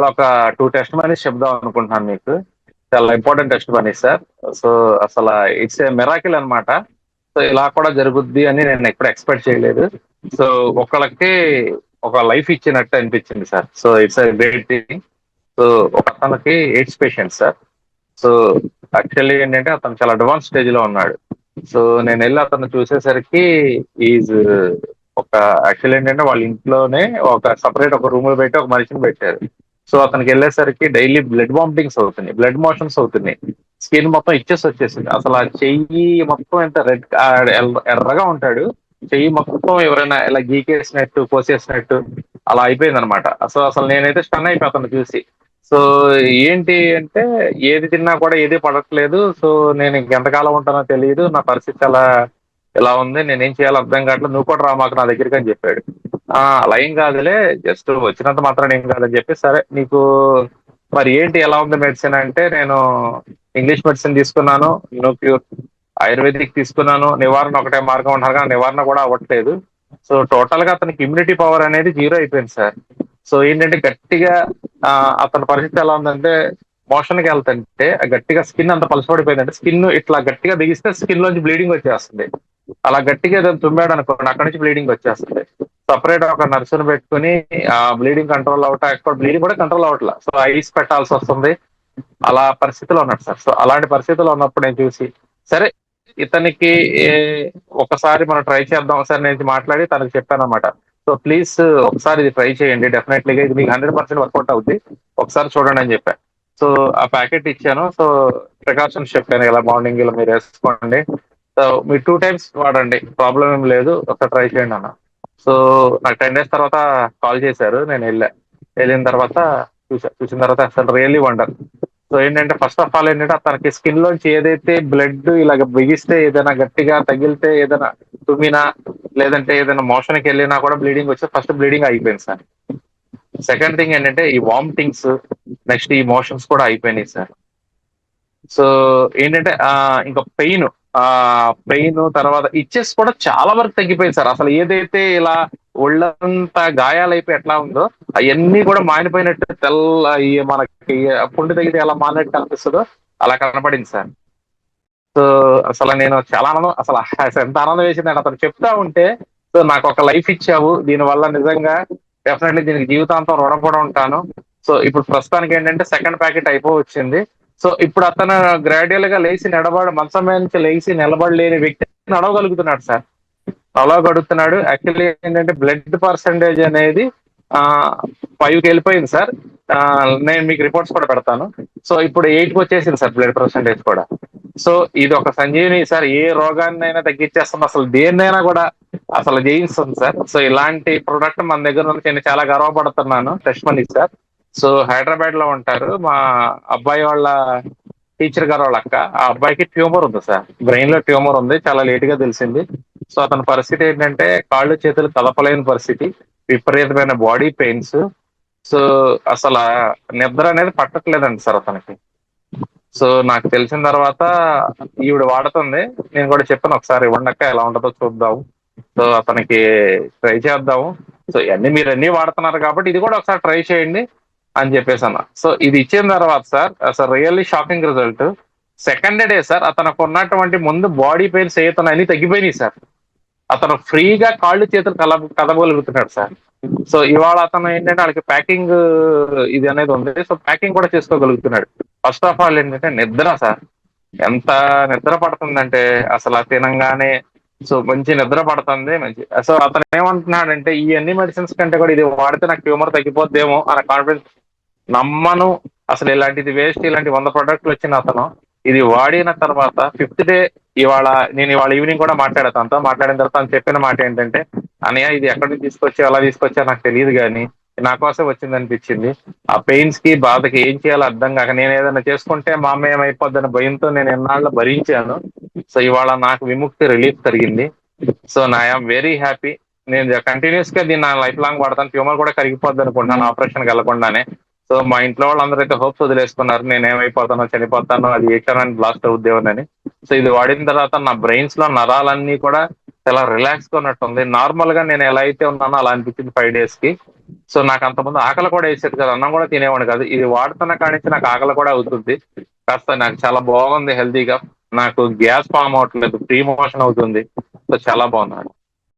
ఇవాళ ఒక two test మనీస్ చెప్దాం అనుకుంటున్నాను మీకు. చాలా important testimonies sir so అసలు ఇట్స్ ఏ మెరాకిల్ అన్నమాట. సో ఇలా కూడా జరుగుద్ది అని నేను ఎప్పుడు ఎక్స్పెక్ట్ చేయలేదు. సో ఒకళ్ళకి ఒక లైఫ్ ఇచ్చినట్టు అనిపించింది sir so it's great thing so ఒక అతనికి AIDS patient sir so actually ఏంటంటే అతను చాలా అడ్వాన్స్ స్టేజ్లో ఉన్నాడు. సో నేను వెళ్ళి అతను చూసేసరికి ఈజ్ ఒక యాక్చువల్ ఏంటంటే వాళ్ళ ఇంట్లోనే ఒక సపరేట్ ఒక రూమ్లో పెట్టి ఒక మనిషిని పెట్టారు. సో అతనికి వెళ్ళేసరికి డైలీ బ్లడ్ వామిటింగ్స్ అవుతున్నాయి బ్లడ్ మోషన్స్ అవుతున్నాయి. స్కిన్ మొత్తం ఇచ్చేసి వచ్చేసింది. అసలు ఆ చెయ్యి మొత్తం ఎంత రెడ్ ఎర్రగా ఉంటాడు. చెయ్యి మొత్తం ఎవరైనా ఇలా గీకేసినట్టు కోసేసినట్టు అలా అయిపోయింది అనమాట సో అసలు నేనైతే స్టన్ అయిపోతాను చూసి. సో ఏంటి అంటే ఏది తిన్నా కూడా ఏది పడట్లేదు. సో నేను ఇంకెంతకాలం ఉంటానో తెలియదు. నా పరిస్థితి అలా ఇలా ఉంది. నేనేం చేయాలో అర్థం కావట్లేదు. నువ్వు కూడా రా మాకు నా దగ్గరికి అని చెప్పాడు. అలా ఏం కాదులే. జస్ట్ వచ్చినంత మాత్రం ఏం కాదని చెప్పి సరే నీకు మరి ఏంటి ఎలా ఉంది మెడిసిన్ అంటే నేను ఇంగ్లీష్ మెడిసిన్ తీసుకున్నాను నో ఆయుర్వేదిక్ తీసుకున్నాను నివారణ ఒకటే మార్గం ఉంటారు కానీ నివారణ కూడా అవ్వట్లేదు. సో టోటల్గా అతనికి ఇమ్యూనిటీ పవర్ అనేది జీరో అయిపోయింది సార్. సో ఏంటంటే గట్టిగా అతని పరిస్థితి ఎలా ఉందంటే మోషన్కి వెళ్తుంటే గట్టిగా స్కిన్ అంత పలసపడిపోయిందంటే స్కిన్ ఇట్లా గట్టిగా బిగిస్తే స్కిన్ లోంచి బ్లీడింగ్ వచ్చేస్తుంది. అలా గట్టిగా ఏదైనా తుమ్మాడు అనుకోండి అక్కడి నుంచి బ్లీడింగ్ వచ్చేస్తుంది. సపరేట్ ఒక నర్సును పెట్టుకుని ఆ బ్లీడింగ్ కంట్రోల్ అవటం ఎక్కడ బ్లీడింగ్ కూడా కంట్రోల్ అవట్లా సో ఐస్ పెట్టాల్సి వస్తుంది. అలా పరిస్థితిలో ఉన్నాడు సార్. సో అలాంటి పరిస్థితిలో ఉన్నప్పుడు నేను చూసి సరే ఇతనికి ఒకసారి మనం ట్రై చేద్దాం ఒకసారి నేను మాట్లాడి తనకు చెప్పాను అనమాట సో ప్లీజ్ ఒకసారి ఇది ట్రై చేయండి. డెఫినెట్లీగా ఇది మీకు హండ్రెడ్ పర్సెంట్ వర్కౌట్ అవుద్ది. ఒకసారి చూడండి అని చెప్పాను సో ఆ ప్యాకెట్ ఇచ్చాను. సో ప్రికాషన్స్ చెప్పాను ఇలా మార్నింగ్ ఇలా మీరు వేసుకోండి. సో మీరు టూ టైమ్స్ వాడండి. ప్రాబ్లం ఏం లేదు. ఒకసారి ట్రై చేయండి అన్న. సో నాకు టెన్ డేస్ తర్వాత కాల్ చేశారు నేను వెళ్ళా. వెళ్ళిన తర్వాత చూసా చూసిన తర్వాత అసలు రియల్లీ వండర్ సో ఏంటంటే ఫస్ట్ ఆఫ్ ఆల్ ఏంటంటే తనకి స్కిన్ లోంచి ఏదైతే బ్లడ్ ఇలాగ బిగిస్తే ఏదైనా గట్టిగా తగిలితే ఏదైనా తుమ్మినా లేదంటే ఏదైనా మోషన్కి వెళ్ళినా కూడా బ్లీడింగ్ వచ్చి ఫస్ట్ బ్లీడింగ్ అయిపోయింది సార్. సెకండ్ థింగ్ ఏంటంటే ఈ వామిటింగ్స్ నెక్స్ట్ ఈ మోషన్స్ కూడా అయిపోయినాయి సార్. సో ఏంటంటే ఇంకా పెయిన్ ఆ పెయిన్ తర్వాత ఇచ్చెస్ కూడా చాలా వరకు తగ్గిపోయింది సార్. అసలు ఏదైతే ఇలా ఒళ్ళంతా గాయాలైపోయి ఎట్లా ఉందో అవన్నీ కూడా మానిపోయినట్టు తెల్ల మనకి పుండు తగిలితే ఎలా మానినట్టు కనిపిస్తుందో అలా కనపడింది సార్. సో అసలు నేను చాలా ఆనందం అసలు అసలు ఎంత ఆనందం వేసిందండి అతను చెప్తా ఉంటే సో నాకు ఒక లైఫ్ ఇచ్చావు. దీని వల్ల నిజంగా డెఫినెట్లీ దీనికి జీవితాంతం రుణపడి ఉంటాను. సో ఇప్పుడు ప్రస్తుతానికి ఏంటంటే సెకండ్ ప్యాకెట్ అయిపో వచ్చింది సో ఇప్పుడు అతను గ్రాడ్యువల్గా లేచి నడబడ మంచం మీద నుంచి లేచి నిలబడలేని వ్యక్తి నడవగలుగుతున్నాడు సార్. నడవగలుగుతున్నాడు యాక్చువల్లీ ఏంటంటే బ్లడ్ పర్సంటేజ్ అనేది ఆ ఫైవ్కి వెళ్ళిపోయింది సార్. ఆ, నేను మీకు రిపోర్ట్స్ కూడా పెడతాను. సో ఇప్పుడు ఎయిట్కి వచ్చేసింది సార్ బ్లడ్ పర్సంటేజ్ కూడా. సో ఇది ఒక సంజీవిని సార్ ఏ రోగాన్నైనా తగ్గించేస్తుంది. అసలు దేన్నైనా కూడా అసలు జయిస్తుంది సార్. సో ఇలాంటి ప్రొడక్ట్ మన దగ్గర నుంచి నేను చాలా గర్వపడుతున్నాను. Testimony sir. సో హైదరాబాద్లో ఉంటారు. మా అబ్బాయి వాళ్ళ టీచర్ గారు వాళ్ళ అక్క. ఆ అబ్బాయికి ట్యూమర్ ఉంది సార్. బ్రెయిన్లో ట్యూమర్ ఉంది. చాలా లేట్గా తెలిసింది. సో అతని పరిస్థితి ఏంటంటే కాళ్ళు చేతులు కదపలేని పరిస్థితి. విపరీతమైన బాడీ పెయిన్స్. సో అసలు నిద్ర అనేది పట్టట్లేదండి సార్ అతనికి. సో నాకు తెలిసిన తర్వాత ఈవిడ వాడుతుంది. నేను కూడా చెప్పాను ఒకసారి ఇవ్వండక్క ఎలా ఉంటుందో చూద్దాం. సో అతనికి ట్రై చేద్దాము. సో ఇవన్నీ మీరు అన్ని వాడుతున్నారు కాబట్టి ఇది కూడా ఒకసారి ట్రై చేయండి. అని చెప్పేసి అన్న. సో ఇది ఇచ్చిన తర్వాత సార్ అసలు really shocking result second day sir అతనికి ఉన్నటువంటి ముందు బాడీ పెయిన్స్ ఏతను అన్ని తగ్గిపోయినాయి సార్. అతను ఫ్రీగా కాళ్ళు చేతులు కల కదగలుగుతున్నాడు సార్. సో ఇవాళ అతను ఏంటంటే వాళ్ళకి ప్యాకింగ్ ఇది అనేది ఉంది. సో ప్యాకింగ్ కూడా చేసుకోగలుగుతున్నాడు. ఫస్ట్ ఆఫ్ ఆల్ ఏంటంటే నిద్ర సార్. ఎంత నిద్ర పడుతుందంటే అసలు ఆ తినంగానే సో మంచి నిద్ర పడుతుంది మంచి. సో అతను ఏమంటున్నాడంటే ఈ అన్ని మెడిసిన్స్ కంటే కూడా ఇది వాడితే నాకు ట్యూమర్ తగ్గిపోద్దేమో అనే కాన్ఫిడెన్స్ నమ్మను. అసలు ఇలాంటిది వేస్ట్ ఇలాంటి వంద ప్రొడక్ట్లు వచ్చిన అతను ఇది వాడిన తర్వాత ఫిఫ్త్ డే ఇవాళ నేను ఇవాళ ఈవినింగ్ కూడా మాట్లాడతాను తనతో మాట్లాడిన తర్వాత తను చెప్పిన మాట ఏంటంటే అన్నయ్య ఇది ఎక్కడి నుంచి తీసుకొచ్చా ఎలా తీసుకొచ్చా నాకు తెలియదు కానీ నా కోసం వచ్చింది అనిపించింది. ఆ పెయిన్స్కి బాధకి ఏం చేయాలో అర్థం కాక నేను ఏదైనా చేసుకుంటే మా అమ్మ ఏమైపోద్దన్న భయంతో నేను ఎన్నాళ్ళు భరించాను. సో ఇవాళ నాకు విముక్తి రిలీఫ్ కలిగింది. సో నా ఐఎమ్ వెరీ హ్యాపీ నేను కంటిన్యూస్గా దీన్ని నా లైఫ్ లాంగ్ వాడతాను. ట్యూమర్ కూడా కరిగిపోద్ది అనుకుంటున్నాను. ఆపరేషన్ వెళ్ళకుండానే సో మా ఇంట్లో వాళ్ళందరూ అయితే హోప్స్ వదిలేసుకున్నారు. నేను ఏమైపోతానో చనిపోతానో అది ఏ క్షణానికి బ్లాస్ట్ అవుద్దేమోనని. సో ఇది వాడిన తర్వాత నా బ్రెయిన్స్లో నరాలన్నీ కూడా చాలా రిలాక్స్గా ఉన్నట్టుంది. నార్మల్గా నేను ఎలా అయితే ఉన్నానో అలా అనిపించింది ఫైవ్ డేస్కి. సో నాకు అంతమంది ఆకలి కూడా వేసేది కదా. అన్నం కూడా తినేవాడు కాదు. ఇది వాడుతున్న కానించి నాకు ఆకలి కూడా అవుతుంది. కాస్త నాకు చాలా బాగుంది హెల్తీగా నాకు గ్యాస్ ఫామ్ అవట్లేదు. ప్రీ మోషన్ అవుతుంది. సో చాలా బాగున్నాడు